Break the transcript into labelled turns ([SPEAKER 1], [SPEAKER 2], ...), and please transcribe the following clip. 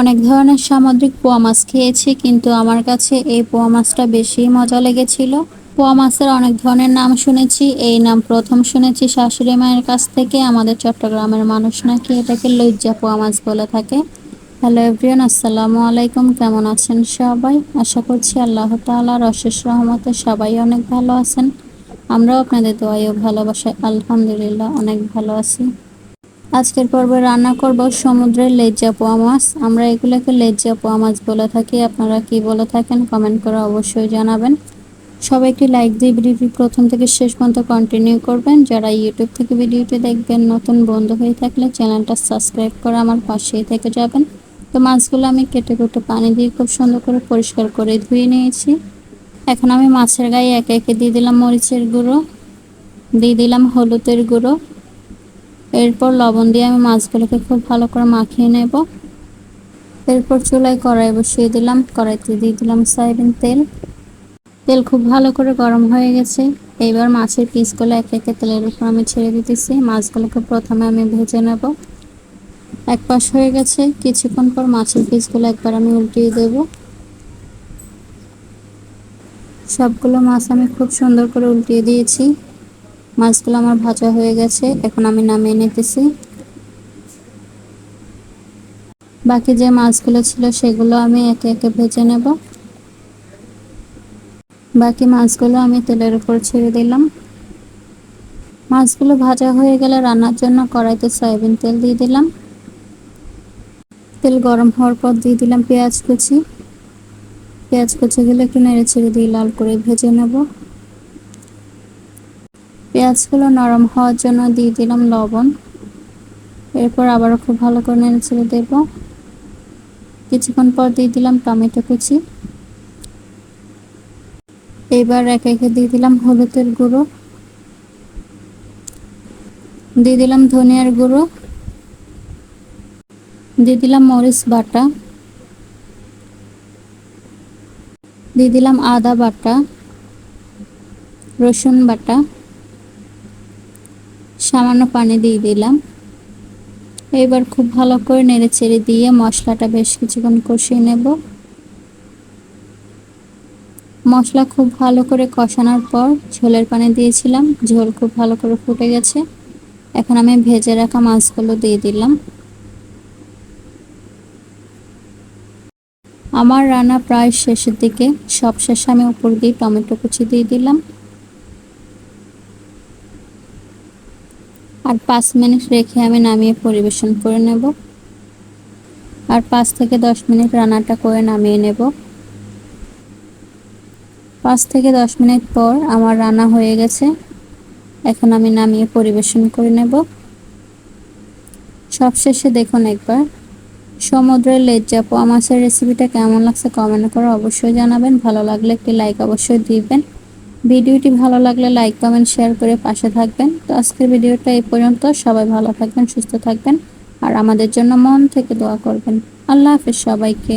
[SPEAKER 1] অনেক ধরনের সামুদ্রিক পোয়া মাছ খেয়েছি, কিন্তু আমার কাছে এই পোয়া মাছটা বেশি মজা লেগেছিল। পোয়া মাছের অনেক ধরনের নাম শুনেছি, এই নাম প্রথম শুনেছি শাশুড়ি মায়ের কাছ থেকে। আমাদের চট্টগ্রামের মানুষ নাকি এটাকে লজ্জা পোয়া মাছ বলে থাকে। হ্যালো এভরিয়ান আসসালামু আলাইকুম, কেমন আছেন সবাই? আশা করছি আল্লাহ তাআলার অশেষ রহমতে সবাই অনেক ভালো আছেন। আমরাও আপনাদের দোয়াই ও ভালোবাসায় আলহামদুলিল্লাহ অনেক ভালো আছি। আজকের পর্বে রান্না করব সমুদ্রের লেজ্জা পোয়া মাছ। আমরা এগুলোকে লেজ্জা পোয়া মাছ বলে থাকি। আপনারা কি বলে থাকেন কমেন্ট করে অবশ্যই জানাবেন। সবাই একটি লাইক দিয়ে ভিডিওটি প্রথম থেকে শেষ পর্যন্ত কন্টিনিউ করবেন। যারা ইউটিউব থেকে ভিডিওটি দেখবেন, নতুন বন্ধু হয়ে থাকলে চ্যানেলটা সাবস্ক্রাইব করে আমার পাশেই থেকে যাবেন। তো মাছগুলো আমি কেটে কেটে পানি দিয়ে খুব সুন্দর করে পরিষ্কার করে ধুয়ে নিয়েছি। এখন আমি মাছের গায়ে একে একে দিয়ে দিলাম মরিচের গুঁড়ো, দিয়ে দিলাম হলুদের গুঁড়ো। এরপর লবণ দিয়ে আমি মাছগুলোকে খুব ভালো করে মাখিয়ে নেব। এরপর চুলায় কড়াই বসিয়ে দিলাম, কড়াইতে দিয়ে দিলাম সয়াবিন তেল। তেল খুব ভালো করে গরম হয়ে গেছে। এইবার মাছের পিসগুলো এক একে তেলের উপর আমি ছেড়ে দিতেছি। মাছগুলোকে প্রথমে আমি ভেজে নেব। এক পাশ হয়ে গেছে। কিছুক্ষণ পর মাছের পিসগুলো একবার আমি উল্টিয়ে দেব। সবগুলো মাছ আমি খুব সুন্দর করে উল্টিয়ে দিয়েছি। মাছগুলো আমার ভাজা হয়ে গেছে, এখন আমি নামিয়ে নিতেছি। বাকি যে মাছগুলো ছিল সেগুলো আমি একে একে ভেজে নেব। বাকি মাছগুলো আমি তেলের উপর ছেড়ে দিলাম। মাছগুলো ভাজা হয়ে গেলে রান্নার জন্য কড়াইতে সয়াবিন তেল দিয়ে দিলাম। তেল গরম হওয়ার পর দিয়ে দিলাম পেঁয়াজ কুচি। পেঁয়াজ কুচিগুলো একটু নেড়ে ছেড়ে দিয়ে লাল করে ভেজে নেব। পেঁয়াজগুলো নরম হওয়ার জন্য দিয়ে দিলাম লবণ। এরপর আবারও খুব ভালো করে নেড়ে ছেড়ে দেব। কিছুক্ষণ পর দিয়ে দিলাম টমেটো কুচি। এবার একে একে দিয়ে দিলাম হলুদের গুঁড়ো। দিয়ে দিলাম ধনিয়ার গুঁড়ো। দিয়ে দিলাম মরিচ বাটা। দিয়ে দিলাম আদা বাটা, রসুন বাটা। সামান্য পানি দিয়ে দিলাম। এবার খুব ভালো করে নেড়ে চেড়ে দিয়ে মশলাটা বেশ কিছুক্ষণ কষিয়ে নেব। মশলা খুব ভালো করে কষানোর পর ঝোলের পানি দিয়েছিলাম। ঝোল খুব ভালো করে ফুটে গেছে। এখন আমি ভেজে রাখা মাছগুলো দিয়ে দিলাম। আমার রান্না প্রায় শেষের দিকে। সব শেষে আমি উপর দিয়ে টমেটো কুচি দিয়ে দিলাম। আর পাঁচ মিনিট রেখে আমি নামিয়ে পরিবেশন করে নেব। আর পাঁচ থেকে দশ মিনিট রান্নাটা করে নামিয়ে নেব। পাঁচ থেকে দশ মিনিট পর আমার রান্না হয়ে গেছে। এখন আমি নামিয়ে পরিবেশন করে নেব। সবশেষে দেখুন একবার। সমুদ্রের লেজ্জা পোয়া মাছের রেসিপিটা কেমন লাগছে কমেন্ট করে অবশ্যই জানাবেন। ভালো লাগলে একটি লাইক অবশ্যই দিবেন। ভিডিওটি ভালো লাগলে লাইক কমেন্ট শেয়ার করে পাশে থাকবেন। তো আজকের ভিডিওটা এই পর্যন্ত। সবাই ভালো থাকবেন, সুস্থ থাকবেন। আর আমাদের জন্য মন থেকে দোয়া করবেন। আল্লাহ হাফেজ সবাইকে।